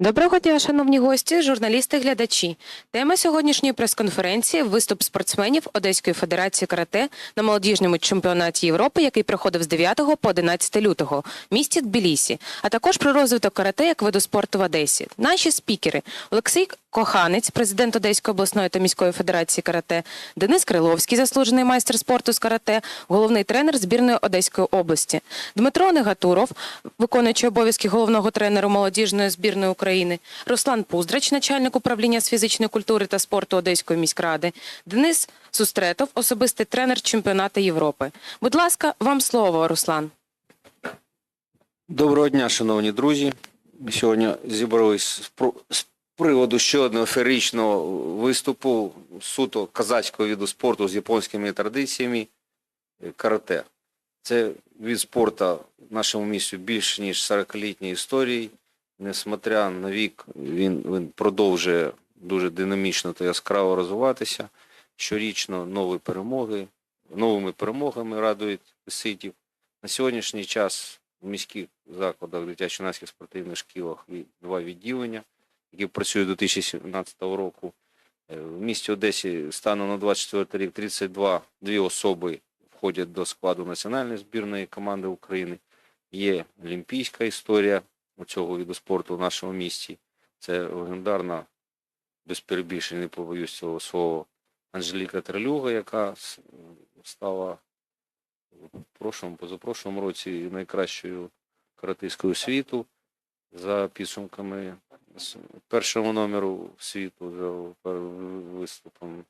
Доброго дня, шановні гості, журналісти, глядачі. Тема сьогоднішньої прес-конференції виступ спортсменів Одеської федерації карате на молодіжному чемпіонаті Європи, який проходив з 9 по 11 лютого в місті Тбілісі, а також про розвиток карате як виду спорту в Одесі. Наші спікери Олексій Коханець, президент Одеської обласної та міської федерації карате, Денис Криловський, заслужений майстер спорту з карате, головний тренер збірної Одеської області, Дмитро Негатуров, виконуючий обов'язки головного тренера молодіжної збірної України, Руслан Пуздрач, начальник управління з фізичної культури та спорту Одеської міськради, Денис Сустретов, особистий тренер чемпіонату Європи. Будь ласка, вам слово, Руслан. Доброго дня, шановні друзі. Ми сьогодні зібрались з приводу ще одного феєричного виступу суто казацького виду спорту з японськими традиціями карате. Це від спорту в нашому місті більш ніж 40-літньої історії. Несмотря на вік, він, він продовжує дуже динамічно та яскраво розвиватися. Щорічно нові перемоги, новими перемогами радують ситів. На сьогоднішній час в міських закладах, дитячо-юнацьких спортивних шкілах два відділення, які працюють до 2017 року. Е, В місті Одесі станом на 24 рік 32 дві особи входять до складу національної збірної команди України. Є олімпійська історія цього виду спорту в нашому місті. Це легендарна, без перебільшень, не побоюсь цього слова, Анжеліка Трелюга, яка стала в прошлому, позапрошлому році найкращою каратистською світу за підсумками першого номеру світу за виступом.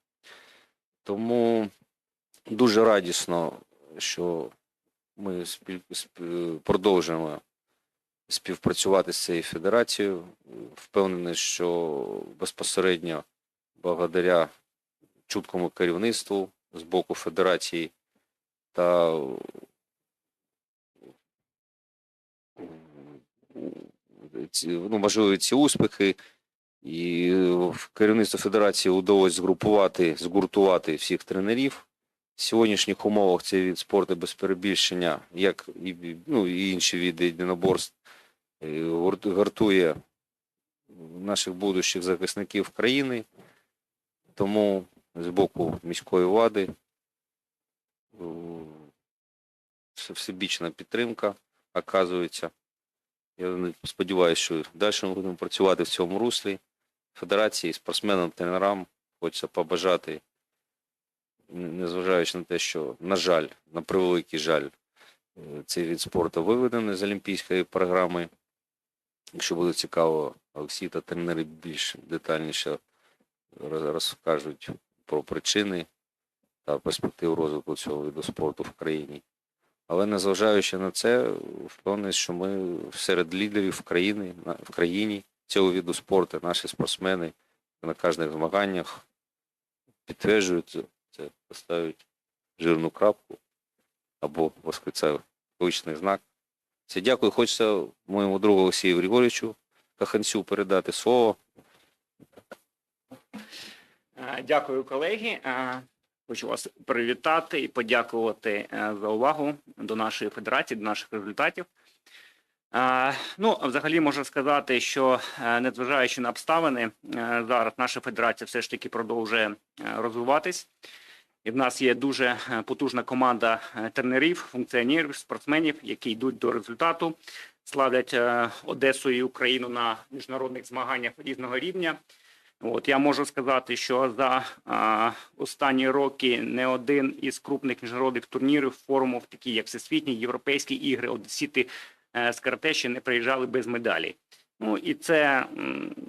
Тому дуже радісно, що ми продовжуємо співпрацювати з цією федерацією. Впевнений, що безпосередньо благодаря чуткому керівництву з боку федерації та ну, можливі ці успіхи. І в керівництво федерації вдалося згрупувати, згуртувати всіх тренерів. В сьогоднішніх умовах цей від спорту без перебільшення, як і, ну, і інші види єдиноборств, е, гурт- гартує наших будущих захисників країни. Тому з боку міської влади е, всебічна підтримка оказується. Я сподіваюся, що далі ми будемо працювати в цьому руслі. Федерації, спортсменам, тренерам хочеться побажати, незважаючи на те, що, на жаль, на превеликий жаль, е, цей від спорту виведений з олімпійської програми. Якщо буде цікаво, Олексій та тренери більш детальніше розкажуть про причини та перспективу розвитку цього виду спорту в країні. Але незважаючи на це, впевнений, що ми серед лідерів країни, в країні цього виду спорту, наші спортсмени на кожних змаганнях підтверджують це, поставлять жирну крапку або восклицаючний знак. Це дякую. Хочеться моєму другу Олексію Григорьовичу Каханцю передати слово. Е, Дякую, колеги. Е, Хочу вас привітати і подякувати е, за увагу до нашої федерації, до наших результатів. Ну, взагалі можу сказати, що незважаючи на обставини, зараз наша федерація все ж таки продовжує розвиватись. І в нас є дуже е, потужна команда е, тренерів, функціонерів, спортсменів, які йдуть до результату, славлять е, Одесу і Україну на міжнародних змаганнях різного рівня. От я можу сказати, що за останні роки не один із крупних міжнародних турнірів, форумів, такі як Всесвітні, Європейські ігри, одесіти з карате не приїжджали без медалі. Ну і це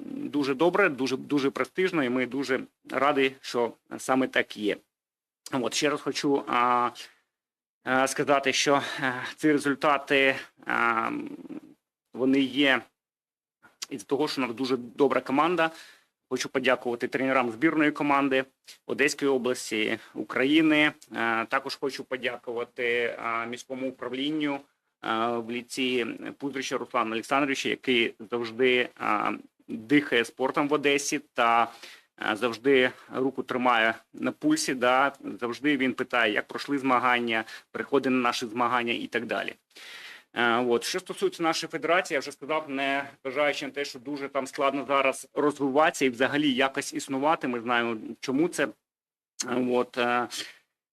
дуже добре, дуже дуже престижно, і ми дуже раді, що саме так є. От ще раз хочу а, а, сказати, що а, ці результати а, вони є із того, що у нас дуже добра команда. Хочу подякувати тренерам збірної команди Одеської області України. Е, Також хочу подякувати е, міському управлінню е, в ліці Пуздрича Руслану Олександровича, який завжди е, дихає спортом в Одесі та е, завжди руку тримає на пульсі. Да, завжди він питає, як пройшли змагання, приходить на наші змагання і так далі. Е, От що стосується нашої федерації, я вже сказав, не зважаючи на те, що дуже там складно зараз розвиватися і взагалі якось існувати. Ми знаємо, чому це. Е, От е,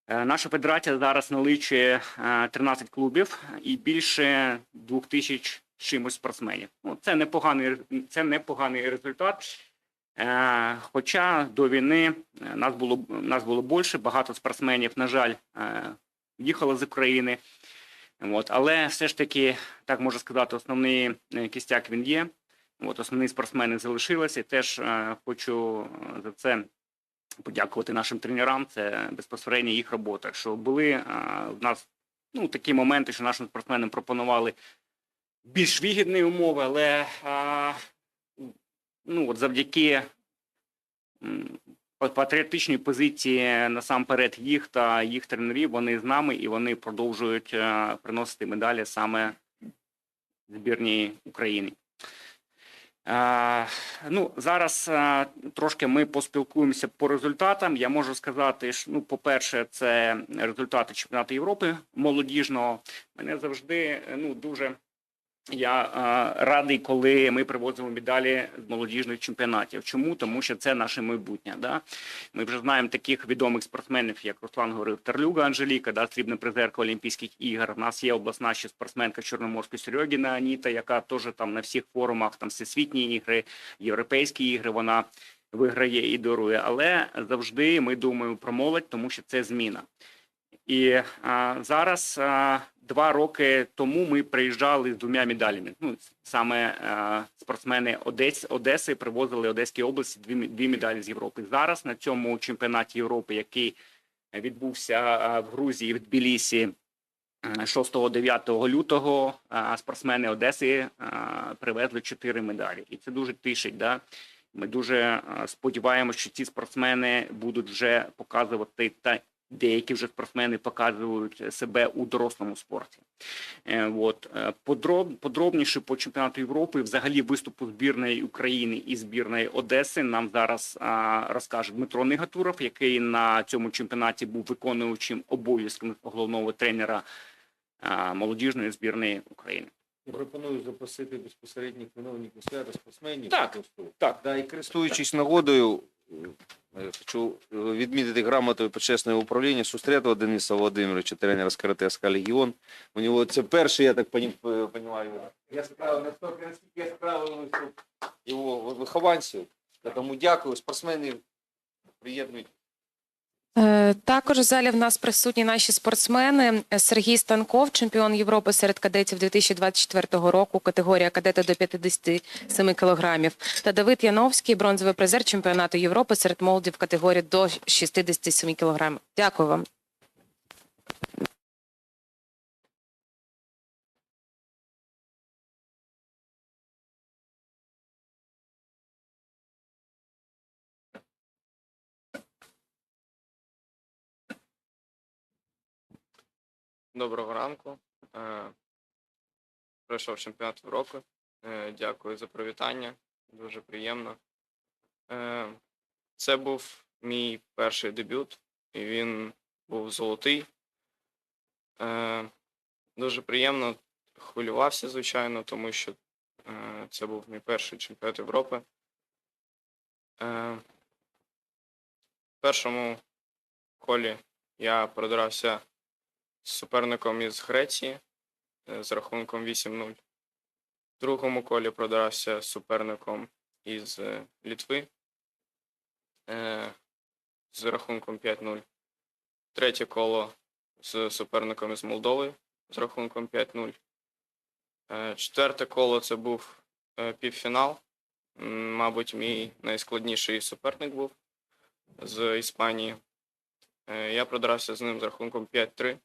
е, наша федерація зараз наличує е, 13 клубів і більше 2000 з чимось спортсменів. Ну, це непоганий це непоганий результат. Е, Хоча до війни е, нас було нас було більше, багато спортсменів, на жаль, е, їхали з України. От, але все ж таки, так можна сказати, основний кістяк він є. От, основні спортсмени залишилися. І теж хочу за це подякувати нашим тренерам. Це безпосередньо їх робота. Що були в нас ну, такі моменти, що нашим спортсменам пропонували більш вигідні умови, але ну, от завдяки патріотичній позиції насамперед їх та їх тренерів, вони з нами і вони продовжують е, приносити медалі саме збірній України. Е, ну, зараз е, трошки ми поспілкуємося по результатам. Я можу сказати, що ну, по-перше, це результати чемпіонату Європи молодіжного. Мене завжди ну, дуже я е, радий, коли ми привозимо медалі з молодіжних чемпіонатів. Чому? Тому що це наше майбутнє. Да? Ми вже знаємо таких відомих спортсменів, як Руслан говорив, Терлюга Анжеліка, да, срібна призерка Олімпійських ігор. У нас є обласна ще спортсменка Чорноморська Серьогіна Аніта, яка теж там на всіх форумах, там всесвітні ігри, європейські ігри. Вона виграє і дарує. Але завжди ми думаємо про молодь, тому що це зміна. І а, зараз а, два роки тому ми приїжджали з двома медалями. Ну саме а, спортсмени Одес, Одеси привозили Одеській області дві, дві медалі з Європи. Зараз на цьому чемпіонаті Європи, який відбувся в Грузії в Тбілісі 6-9 лютого, а, спортсмени Одеси а, привезли чотири медалі, і це дуже тишить. Да? Ми дуже сподіваємося, що ці спортсмени будуть вже показувати та деякі вже спортсмени показують себе у дорослому спорті. Е, От е, подроб, подробніше по чемпіонату Європи, взагалі виступу збірної України і збірної Одеси нам зараз а, розкаже Дмитро Негатуров, який на цьому чемпіонаті був виконуючим обов'язком головного тренера а, молодіжної збірної України. Я пропоную запросити безпосередніх виновників свята спортсменів. Так, так. Да, і користуючись нагодою, хочу е, відмітити грамотою почесного управління Сустрятова Дениса Володимировича, тренера з карате Легіон. У нього це перший, я так розумію, я справив настільки, справив його вихованців. Тому дякую, спортсмени приєднують. Е, Також в залі в нас присутні наші спортсмени Сергій Станков, чемпіон Європи серед кадетів 2024 року, категорія кадети до 57 кілограмів, та Давид Яновський, бронзовий призер чемпіонату Європи серед молоді в категорії до 67 кілограмів. Дякую вам. Доброго ранку. Е, Пройшов чемпіонат Європи. Е, Дякую за привітання. Дуже приємно. Е, Це був мій перший дебют, і він був золотий. Дуже приємно. Хвилювався, звичайно, тому що це був мій перший чемпіонат Європи. В першому колі я продирався суперником із Греції е, з рахунком 8-0. В другому колі продирався з суперником із е, Літви е, з рахунком 5-0. Третє коло з суперником із Молдови з рахунком 5-0. Е, Четверте коло це був півфінал. Мабуть, мій найскладніший суперник був з Іспанії. Я продирався з ним з рахунком 5-3.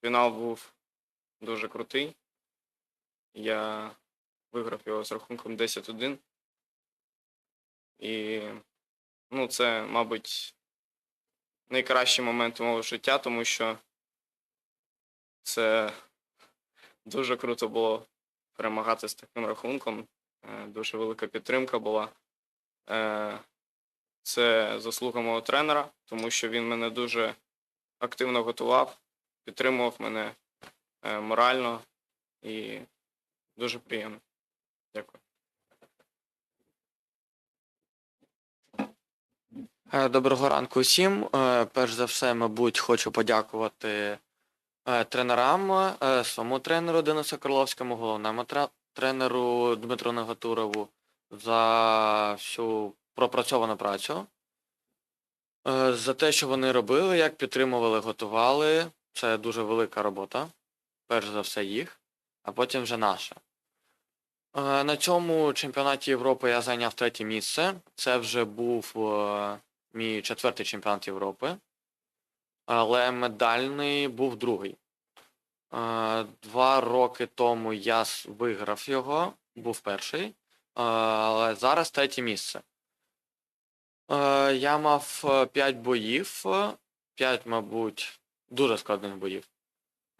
Фінал був дуже крутий. Я виграв його з рахунком 10-1. І ну, це, мабуть, найкращий момент мого життя, тому що це дуже круто було перемагати з таким рахунком. Е, Дуже велика підтримка була. Е, Це заслуга мого тренера, тому що він мене дуже активно готував, підтримував мене. е, морально і дуже приємно. Дякую. Е, Доброго ранку усім. Е, Перш за все, мабуть, хочу подякувати тренерам, своєму тренеру Денису Карловському, головному тренеру Дмитру Негатурову за всю пропрацьовану працю, за те, що вони робили, як підтримували, готували. Це дуже велика робота. Перш за все їх, а потім вже наша. Е, На цьому чемпіонаті Європи я зайняв третє місце. Це вже був е, мій четвертий чемпіонат Європи, але медальний був другий. Е, Два роки тому я виграв його, був перший, е, але зараз третє місце. Е, Я мав 5 боїв, 5, мабуть, дуже складних боїв.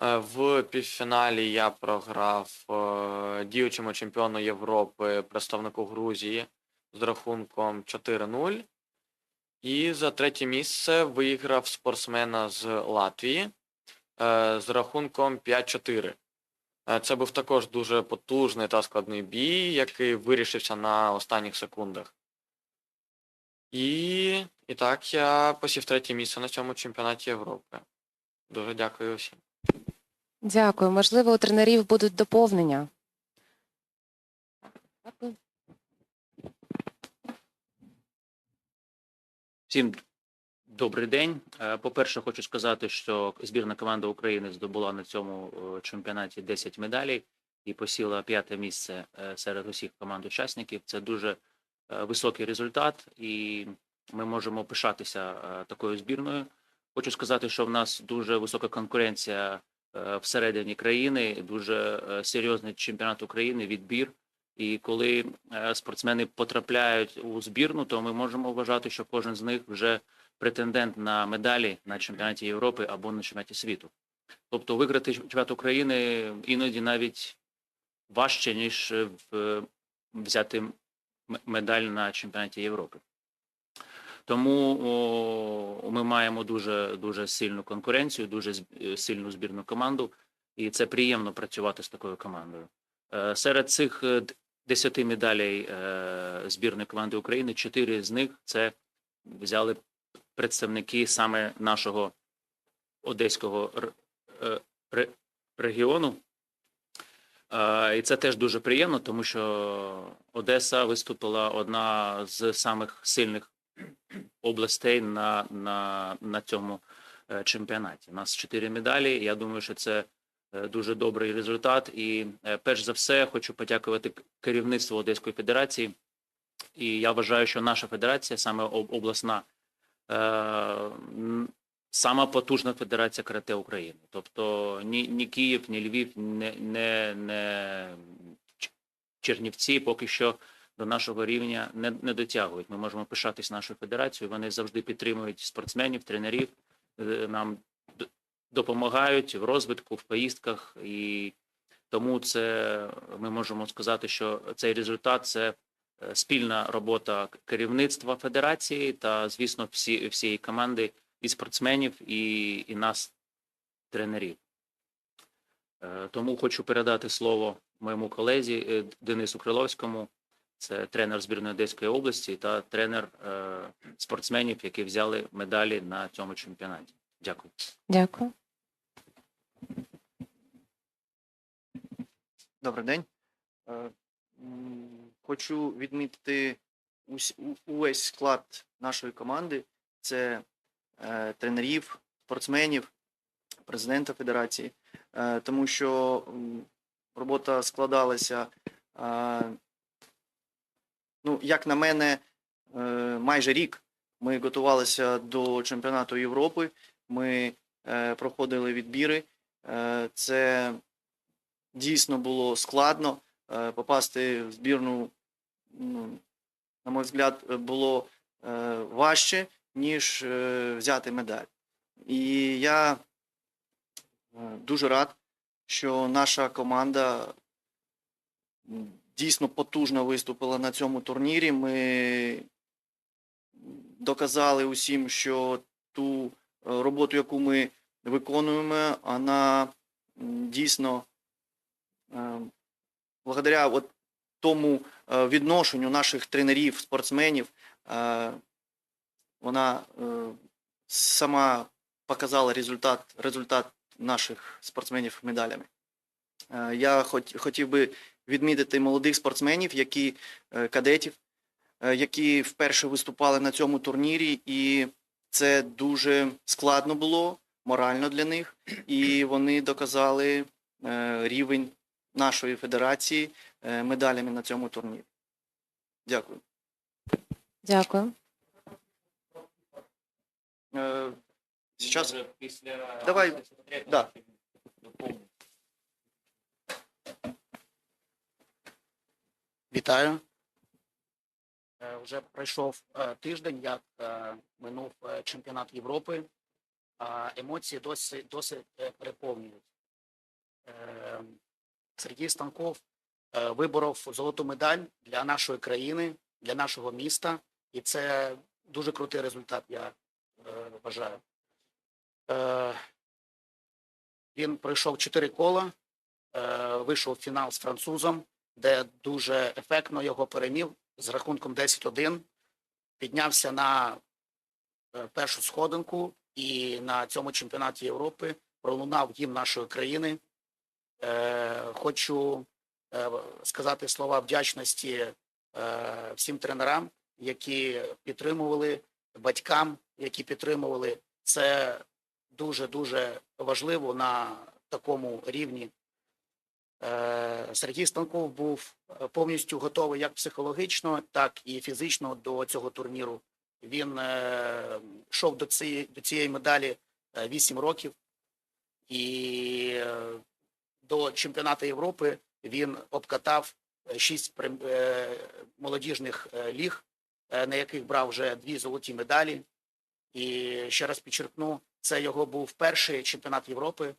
Е, В півфіналі я програв е, діючому чемпіону Європи, представнику Грузії з рахунком 4-0. І за третє місце виграв спортсмена з Латвії е, з рахунком 5-4. Е, Це був також дуже потужний та складний бій, який вирішився на останніх секундах. І, і так я посів третє місце на цьому чемпіонаті Європи. Дуже дякую всім. Дякую. Можливо, у тренерів будуть доповнення. Дякую. Всім добрий день. Е, По-перше, хочу сказати, що збірна команда України здобула на цьому е, чемпіонаті 10 медалей і посіла п'яте місце е, серед усіх команд-учасників. Це дуже високий результат, і ми можемо пишатися е, такою збірною. Хочу сказати, що в нас дуже висока конкуренція е, всередині країни, дуже е, серйозний чемпіонат України, відбір. І коли е, спортсмени потрапляють у збірну, то ми можемо вважати, що кожен з них вже претендент на медалі на чемпіонаті Європи або на чемпіонаті світу. Тобто виграти чемпіонат України іноді навіть важче, ніж е, взяти медаль на чемпіонаті Європи. Тому о, ми маємо дуже дуже сильну конкуренцію, дуже е, сильну збірну команду, і це приємно працювати з такою командою. Е, Серед цих е, д- 10 медалей збірної команди України, 4 з них це взяли представники саме нашого одеського регіону. І це теж дуже приємно, тому що Одеса виступила одна з самих сильних областей на, на, на цьому е, чемпіонаті. У нас чотири медалі. Я думаю, що це е, дуже добрий результат. І е, перш за все хочу подякувати керівництву Одеської Федерації. І я вважаю, що наша федерація, саме обласна, сама потужна федерація карате України. Тобто ні, ні Київ, ні Львів, не, не, не Чернівці поки що до нашого рівня не, не дотягують. Ми можемо пишатись нашою федерацією. Вони завжди підтримують спортсменів, тренерів, е, нам допомагають в розвитку, в поїздках, і тому це ми можемо сказати, що цей результат це е, спільна робота керівництва федерації та, звісно, всі, всієї команди і спортсменів, і, і нас, тренерів. Е, Тому хочу передати слово моєму колезі е, Денису Криловському. Це тренер збірної Одеської області та тренер е, спортсменів, які взяли медалі на цьому чемпіонаті. Дякую. Дякую. Добрий день. Хочу відмітити увесь склад нашої команди. Це тренерів, спортсменів, президента федерації, Е, тому що робота складалася, е, ну, як на мене, е, майже рік. Ми готувалися до чемпіонату Європи, ми е, проходили відбіри. Е, Це дійсно було складно е, попасти в збірну, ну, на мій взгляд, е, було е, важче, ніж е, взяти медаль. І я е, дуже рад, що наша команда дійсно потужно виступила на цьому турнірі. Ми доказали усім, що ту е, роботу, яку ми виконуємо, вона дійсно благодаря от тому відношенню наших тренерів, спортсменів, вона е, сама показала результат, результат наших спортсменів медалями. Е, Я хот- хотів би відмітити молодих спортсменів, які е, кадетів, які вперше виступали на цьому турнірі, і це дуже складно було морально для них, і вони доказали рівень нашої федерації медалями на цьому турнірі. Дякую. Дякую. Е, Сейчас після Давай, да. Вітаю. Е, Вже пройшов е, тиждень, як минув чемпіонат Європи. Емоції досить, досить переповнюють. Сергій Станков виборов золоту медаль для нашої країни, для нашого міста, і це дуже крутий результат, я е, вважаю. Е, Він пройшов чотири кола, е, вийшов в фінал з французом де дуже ефектно його перемів з рахунком 10-1, піднявся на е, першу сходинку і на цьому чемпіонаті Європи пролунав гімн нашої країни. Е, Хочу е, сказати слова вдячності е, всім тренерам, які підтримували, батькам, які підтримували. Це дуже-дуже важливо на такому рівні Е, Сергій Станков був е, повністю готовий як психологічно, так і фізично до цього турніру. Він е, йшов до цієї, до цієї медалі 8 років, і е, до чемпіонату Європи він обкатав 6 молодіжних е, ліг, е, на яких брав вже дві золоті медалі. І ще раз підчеркну, це його був перший чемпіонат Європи.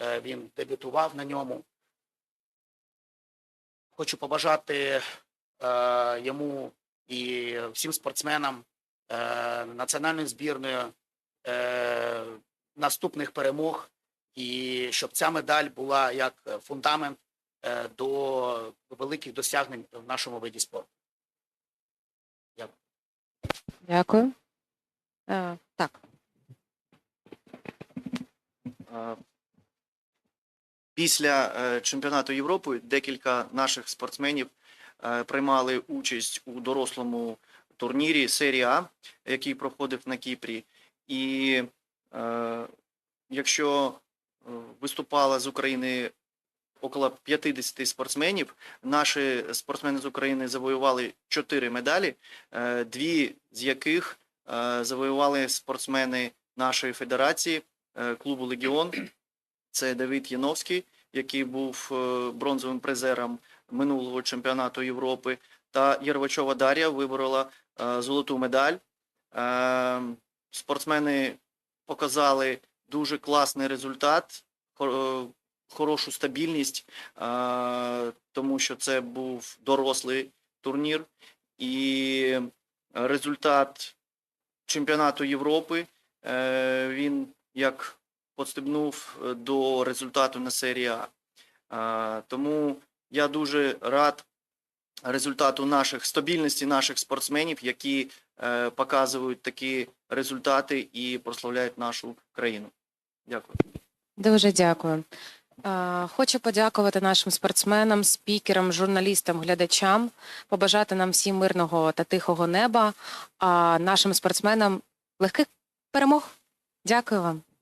Е, Він дебютував на ньому. Хочу побажати е, йому і всім спортсменам е, національної збірної е, наступних перемог, і щоб ця медаль була як фундамент е, до великих досягнень в нашому виді спорту. Дякую. Е, так. Після е, чемпіонату Європи декілька наших спортсменів е, приймали участь у дорослому турнірі серії А, який проходив на Кіпрі. І е, якщо е, виступало з України около 50 спортсменів, наші спортсмени з України завоювали 4 медалі, е, дві з яких е, завоювали спортсмени нашої федерації е, клубу Легіон. Це Давид Яновський, який був бронзовим призером минулого чемпіонату Європи, та Єрвачова Дар'я виборола золоту медаль. Спортсмени показали дуже класний результат, хорошу стабільність, тому що це був дорослий турнір. І результат чемпіонату Європи е, він як подстебнув е, до результату на серії А. А, Тому я дуже рад результату наших стабільності наших спортсменів, які е, показують такі результати і прославляють нашу країну. Дякую. Дуже дякую. Е, Хочу подякувати нашим спортсменам, спікерам, журналістам, глядачам, побажати нам всім мирного та тихого неба, а нашим спортсменам легких перемог. Дякую вам.